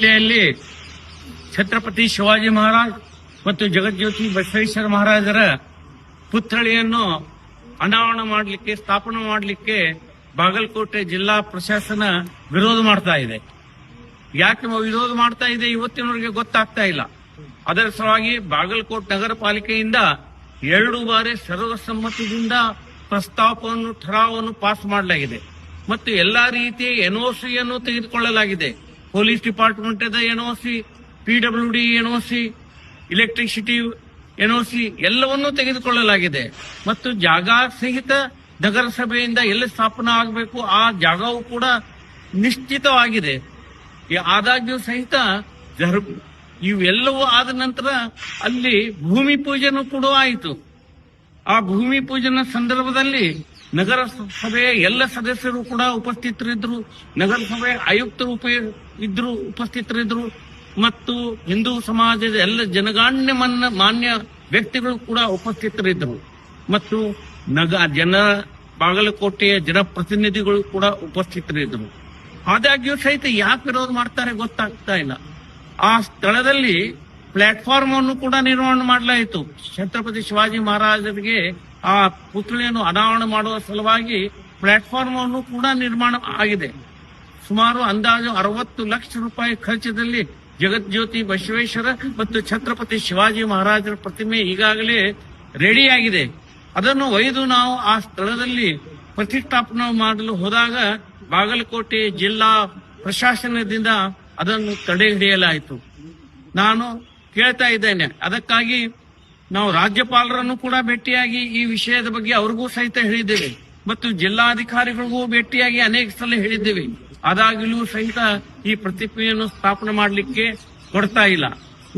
ಜಿಲ್ಲೆಯಲ್ಲಿ ಛತ್ರಪತಿ ಶಿವಾಜಿ ಮಹಾರಾಜ್ ಮತ್ತು ಜಗಜ್ಯೋತಿ ಬಸವೇಶ್ವರ ಮಹಾರಾಜರ ಪುತ್ಥಳಿಯನ್ನು ಅನಾವರಣ ಮಾಡಲಿಕ್ಕೆ, ಸ್ಥಾಪನೆ ಮಾಡಲಿಕ್ಕೆ ಬಾಗಲಕೋಟೆ ಜಿಲ್ಲಾ ಪ್ರಶಾಸನ ವಿರೋಧ ಮಾಡ್ತಾ ಇದೆ. ಯಾಕೆ ವಿರೋಧ ಮಾಡ್ತಾ ಇದೆ ಇವತ್ತಿನವರೆಗೆ ಗೊತ್ತಾಗ್ತಾ ಇಲ್ಲ. ಅದರ ಸಲುವಾಗಿ ಬಾಗಲಕೋಟೆ ನಗರ ಪಾಲಿಕೆಯಿಂದ ಎರಡು ಬಾರಿ ಸರ್ವಸಮ್ಮತಿಯಿಂದ ಪ್ರಸ್ತಾಪವನ್ನು ಠರಾವನ್ನು ಪಾಸ್ ಮಾಡಲಾಗಿದೆ. ಮತ್ತು ಎಲ್ಲಾ ರೀತಿಯ ಎನ್ಒಸಿಯನ್ನು ತೆಗೆದುಕೊಳ್ಳಲಾಗಿದೆ. Police department P W D, N O C electricity C ಎಲ್ಲವನ್ನೂ ತೆಗೆದುಕೊಳ್ಳಲಾಗಿದೆ. ಮತ್ತು ಜಾಗ ಸಹಿತ ನಗರಸಭೆಯಿಂದ ಎಲ್ಲಿ ಸ್ಥಾಪನೆ ಆಗಬೇಕು ಆ ಜಾಗವು ಕೂಡ ನಿಶ್ಚಿತವಾಗಿದೆ. ಆದಾಗ್ಯೂ ಸಹಿತ ಇವೆಲ್ಲವೂ ಆದ ನಂತರ ಅಲ್ಲಿ ಭೂಮಿ ಪೂಜೆನೂ ಕೂಡ ಆಯಿತು. ಆ ಭೂಮಿ ಪೂಜನ ಸಂದರ್ಭದಲ್ಲಿ ನಗರಸಭೆಯ ಎಲ್ಲ ಸದಸ್ಯರು ಕೂಡ ಉಪಸ್ಥಿತರಿದ್ರು ನಗರಸಭೆ ಆಯುಕ್ತರು ಉಪ ಇದ್ರು ಉಪಸ್ಥಿತರಿದ್ರು ಮತ್ತು ಹಿಂದೂ ಸಮಾಜದ ಎಲ್ಲ ಜನಗಾಣ್ಯ ಮಾನ್ಯ ವ್ಯಕ್ತಿಗಳು ಕೂಡ ಉಪಸ್ಥಿತರಿದ್ದರು. ಮತ್ತು ನಗ, ಜನ ಬಾಗಲಕೋಟೆಯ ಜನಪ್ರತಿನಿಧಿಗಳು ಕೂಡ ಉಪಸ್ಥಿತರಿದ್ದರು. ಆದಾಗ್ಯೂ ಸಹಿತ ಯಾಕೆ ವಿರೋಧ ಮಾಡ್ತಾರೆ ಗೊತ್ತಾಗ್ತಾ ಇಲ್ಲ. ಆ ಸ್ಥಳದಲ್ಲಿ ಪ್ಲಾಟ್ಫಾರ್ಮ್ ಅನ್ನು ಕೂಡ ನಿರ್ಮಾಣ ಮಾಡಲಾಯಿತು. ಛತ್ರಪತಿ ಶಿವಾಜಿ ಮಹಾರಾಜರಿಗೆ ಆ ಪುತ್ಳಿಯನ್ನು ಅನಾವರಣ ಮಾಡುವ ಸಲುವಾಗಿ ಪ್ಲಾಟ್ಫಾರ್ಮ್ ಅನ್ನು ಕೂಡ ನಿರ್ಮಾಣ ಆಗಿದೆ. ಸುಮಾರು ಅಂದಾಜು ಅರವತ್ತು ಲಕ್ಷ ರೂಪಾಯಿ ಖರ್ಚದಲ್ಲಿ ಜಗಜ್ಯೋತಿ ಬಸವೇಶ್ವರ ಮತ್ತು ಛತ್ರಪತಿ ಶಿವಾಜಿ ಮಹಾರಾಜರ ಪ್ರತಿಮೆ ಈಗಾಗಲೇ ರೆಡಿಯಾಗಿದೆ ಅದನ್ನು ಒಯ್ದು ನಾವು ಆ ಸ್ಥಳದಲ್ಲಿ ಪ್ರತಿಷ್ಠಾಪನೆ ಮಾಡಲು ಹೋದಾಗ ಬಾಗಲಕೋಟೆ ಜಿಲ್ಲಾ ಪ್ರಶಾಸನದಿಂದ ಅದನ್ನು ತಡೆ ಹಿಡಿಯಲಾಯಿತು ನಾನು ಕೇಳ್ತಾ ಇದ್ದೇನೆ. ಅದಕ್ಕಾಗಿ ನಾವು ರಾಜ್ಯಪಾಲರನ್ನು ಕೂಡ ಭೇಟಿಯಾಗಿ ಈ ವಿಷಯದ ಬಗ್ಗೆ ಅವ್ರಿಗೂ ಸಹಿತ ಹೇಳಿದ್ದೇವೆ. ಮತ್ತು ಜಿಲ್ಲಾಧಿಕಾರಿಗಳಿಗೂ ಭೇಟಿಯಾಗಿ ಅನೇಕ ಸಲ ಹೇಳಿದ್ದೇವೆ. ಆದಾಗಲೂ ಸಹಿತ ಈ ಪ್ರತಿಮೆಯನ್ನು ಸ್ಥಾಪನೆ ಮಾಡಲಿಕ್ಕೆ ಕೊಡ್ತಾ ಇಲ್ಲ.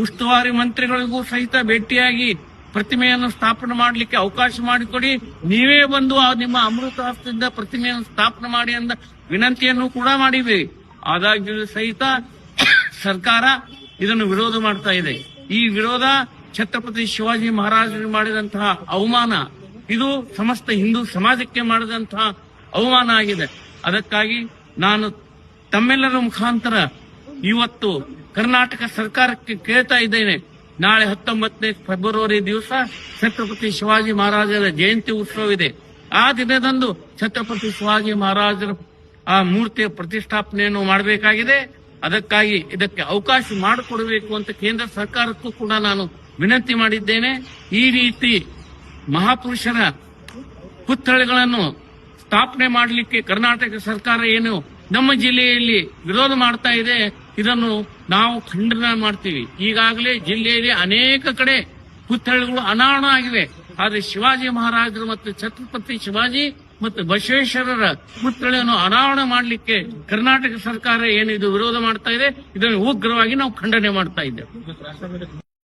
ಉಸ್ತುವಾರಿ ಮಂತ್ರಿಗಳಿಗೂ ಸಹಿತ ಭೇಟಿಯಾಗಿ ಪ್ರತಿಮೆಯನ್ನು ಸ್ಥಾಪನೆ ಮಾಡಲಿಕ್ಕೆ ಅವಕಾಶ ಮಾಡಿಕೊಡಿ. ನೀವೇ ಬಂದು ನಿಮ್ಮ ಅಮೃತ ಹಸ್ತದಿಂದ ಪ್ರತಿಮೆಯನ್ನು ಸ್ಥಾಪನೆ ಮಾಡಿ ಅಂತ ವಿನಂತಿಯನ್ನು ಕೂಡ ಮಾಡಿವೆ. ಆದಾಗ್ಯೂ ಸಹಿತ ಸರ್ಕಾರ ಇದನ್ನು ವಿರೋಧ ಮಾಡ್ತಾ ಇದೆ. ಈ ವಿರೋಧ ಛತ್ರಪತಿ ಶಿವಾಜಿ ಮಹಾರಾಜರು ಮಾಡಿದಂತಹ ಅವಮಾನ, ಇದು ಸಮಸ್ತ ಹಿಂದೂ ಸಮಾಜಕ್ಕೆ ಮಾಡಿದಂತಹ ಅವಮಾನ ಆಗಿದೆ. ಅದಕ್ಕಾಗಿ ನಾನು ತಮ್ಮೆಲ್ಲರ ಮುಖಾಂತರ ಇವತ್ತು ಕರ್ನಾಟಕ ಸರ್ಕಾರಕ್ಕೆ ಕೇಳ್ತಾ ಇದ್ದೇನೆ. ನಾಳೆ ಹತ್ತೊಂಬತ್ತನೇ ಫೆಬ್ರವರಿ ದಿವಸ ಛತ್ರಪತಿ ಶಿವಾಜಿ ಮಹಾರಾಜರ ಜಯಂತಿ ಉತ್ಸವ ಇದೆ ಆ ದಿನದಂದು ಛತ್ರಪತಿ ಶಿವಾಜಿ ಮಹಾರಾಜರ ಆ ಮೂರ್ತಿಯ ಪ್ರತಿಷ್ಠಾಪನೆಯನ್ನು ಮಾಡಬೇಕಾಗಿದೆ. ಅದಕ್ಕಾಗಿ ಇದಕ್ಕೆ ಅವಕಾಶ ಮಾಡಿಕೊಡಬೇಕು ಅಂತ ಕೇಂದ್ರ ಸರ್ಕಾರಕ್ಕೂ ಕೂಡ ನಾನು ವಿನಂತಿ ಮಾಡಿದ್ದೇನೆ ಈ ರೀತಿ ಮಹಾಪುರುಷರ ಪುತ್ಥಳಿಗಳನ್ನು ಸ್ಥಾಪನೆ ಮಾಡಲಿಕ್ಕೆ ಕರ್ನಾಟಕ ಸರ್ಕಾರ ಏನು ನಮ್ಮ ಜಿಲ್ಲೆಯಲ್ಲಿ ವಿರೋಧ ಮಾಡ್ತಾ ಇದೆ, ಇದನ್ನು ನಾವು ಖಂಡನ ಮಾಡ್ತೀವಿ. ಈಗಾಗಲೇ ಜಿಲ್ಲೆಯಲ್ಲಿ ಅನೇಕ ಕಡೆ ಪುತ್ಥಳಿಗಳು ಅನಾವರಣ ಆಗಿವೆ. ಆದರೆ ಶಿವಾಜಿ ಮಹಾರಾಜರು ಮತ್ತು ಛತ್ರಪತಿ ಶಿವಾಜಿ ಮತ್ತು ಬಸವೇಶ್ವರರ ಪುತ್ಥಳಿಯನ್ನು ಅನಾವರಣ ಮಾಡಲಿಕ್ಕೆ ಕರ್ನಾಟಕ ಸರ್ಕಾರ ಏನಿದು ವಿರೋಧ ಮಾಡ್ತಾ ಇದೆ, ಇದನ್ನು ಉಗ್ರವಾಗಿ ನಾವು ಖಂಡನೆ ಮಾಡ್ತಾ ಇದ್ದೇವೆ.